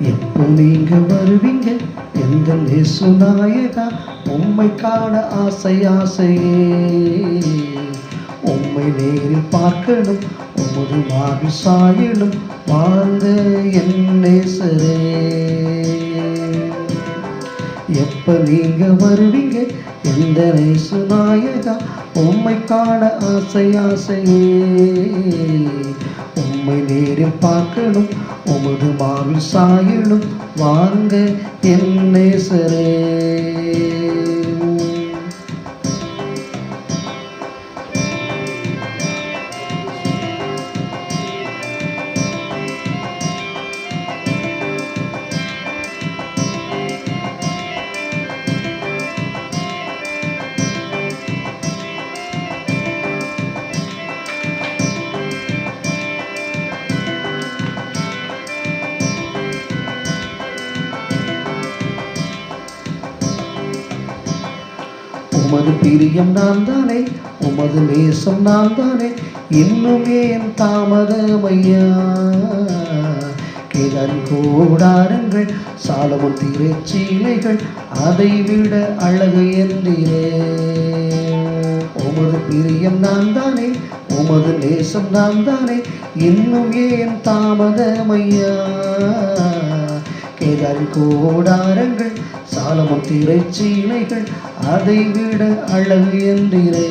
எப்போ நீங்க வருவீங்க. எந்த நேசுநாயகா உம்மை காண ஆசை ஆசையே. உம்மை நேரில் பார்க்கணும் உமது மாவி வாழ்ந்த என் நேசரே. எப்போ நீங்க வருவீங்க? எந்த நேசுநாயகா உம்மை காண ஆசை ஆசையே. உம்மை நேரில் பார்க்கணும் உமது மாவில் சாயலும் வாங்க என் நேசரே. உமது பிரியம் நான் தானே உமது நேசம் நான் தானே இன்னுமே என் தாமதமையா? கிளன் கூடாரங்கள் சாலமும் திரைச்சீலைகள் அதை விட அழகு என்றிரே உமது பிரியம் நான் தானே உமது நேசம் நான் தானே இன்னும் ஏன் தாமதமையா? கேதாரின் கூடாரங்கள் சாலமுன் திரைச்சீலைகள் அதை விட அழகு என்றே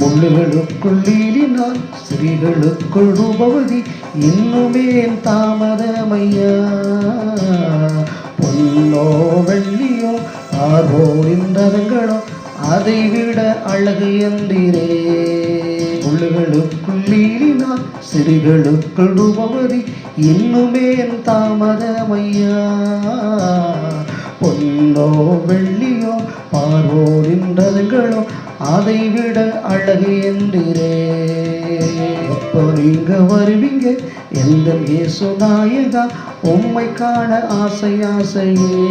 முள்ளுகளுக்குள் நீலினால் ஸ்திரீகளுக்குள் ரூபவதி இன்னுமே தாமதமையா? பொன்னோ வெள்ளியோ ஆர்வோரின் ரதங்களோ அதை விட அழகு என்றே முள்ளுகளுக்குள் நீலினால் ஸ்திரீகளுக்குள் ரூபவதி இன்னுமே தாமதமையா? பொன்னோ வெள்ளியோ பார்வோரின் ரதங்களோ அதை விட அழகு என்றே எப்போ நீங்க வருவீங்க? எந்த இயேசு நாயகா? உம்மை காண ஆசை ஆசையே.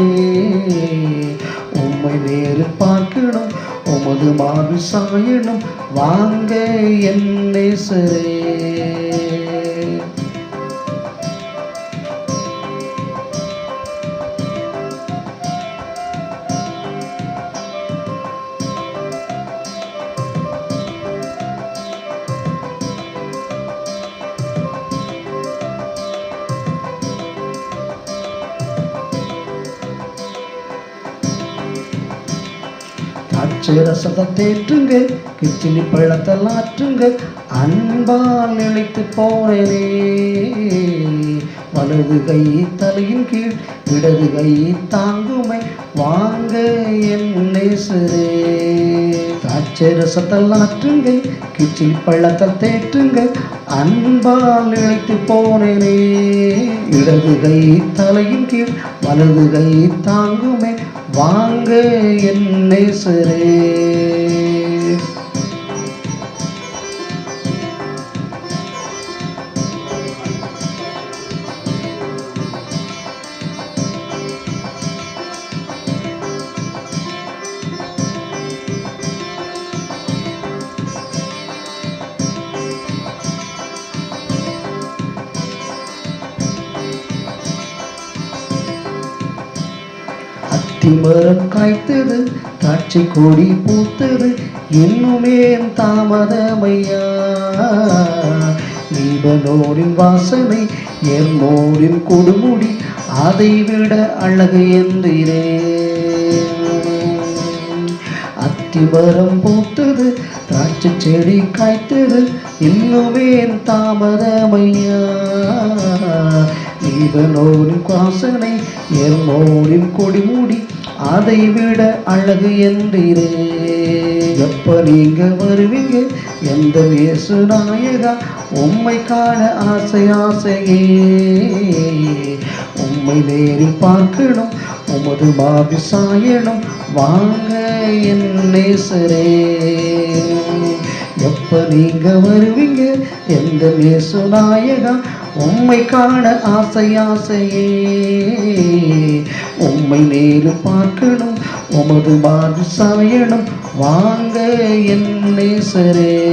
உம்மை நேரில் பார்க்கணும் உமது மாறு சாயணும். வாங்க என் நேசரே. அச்சரசத்தை தேற்றுங்க கிச்சிலி பழத்தில் ஆற்றுங்க. அன்பால் நிலைத்து போறேனே வலது கை தலையின் கீழ் இடது கை தாங்குமை. வாங்க என் நேசரே. அச்சரசத்தில் ஆற்றுங்க பள்ளத்தல் தேற்றுங்கள் அன்பால் இழைத்து போனேனே. இடது கை தலையின் கீழ் வலது கை தாங்குமே வாங்க என்னை என் அத்தி மரம் காய்த்தது தாட்சி கொடி பூத்தது இன்னுமே தாமதமையா? தீபனோரின் வாசனை எம்மோரின் கொடுமுடி அதை விட அழகு என்றிரே. அத்திமரம் பூத்தது திராட்சை செடி காய்த்தது இன்னுமே தாமதமையா? தீபனோரின் வாசனை எம்மோரின் கொடிமுடி அதை விட அழகு என்றிரே. எப்ப நீங்க வருவீங்க? எந்த இயேசு நாயகா உம்மை காண ஆசை ஆசையே. உம்மை நேரில் பார்க்கணும் உமது மாவி சாயணும் வாங்க என் நேசரே. எப்ப நீங்க வருவீங்க? எந்த நேசு நாயகா? உம்மை காண ஆசை ஆசையே. உம்மை நேரில் பார்க்கணும் உமது மாது சமையணும் வாங்க என் நேசரே.